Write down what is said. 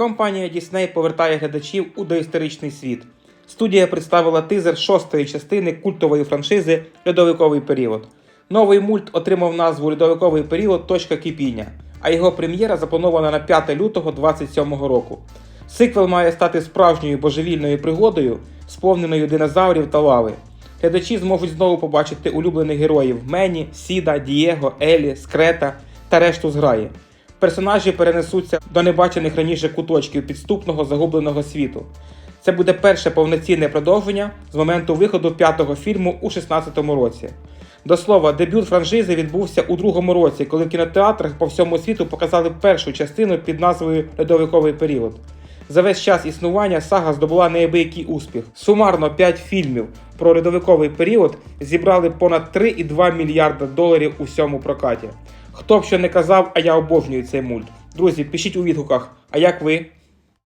Компанія Disney повертає глядачів у доісторичний світ. Студія представила тизер шостої частини культової франшизи Льодовиковий період. Новий мульт отримав назву Льодовиковий період. Точка кипіння, а його прем'єра запланована на 5 лютого 2027 року. Сиквел має стати справжньою божевільною пригодою, сповненою динозаврів та лави. Глядачі зможуть знову побачити улюблених героїв Мені, Сіда, Дієго, Елі, Скрета та решту зграї. Персонажі перенесуться до небачених раніше куточків підступного загубленого світу. Це буде перше повноцінне продовження з моменту виходу п'ятого фільму у 16-му році. До слова, дебют франшизи відбувся у другому році, коли в кінотеатрах по всьому світу показали першу частину під назвою Льодовиковий період. За весь час існування сага здобула неабиякий успіх. Сумарно 5 фільмів про льодовиковий період зібрали понад 3,2 мільярда доларів у всьому прокаті. Хто б що не казав, а я обожнюю цей мульт. Друзі, пишіть у відгуках, а як ви?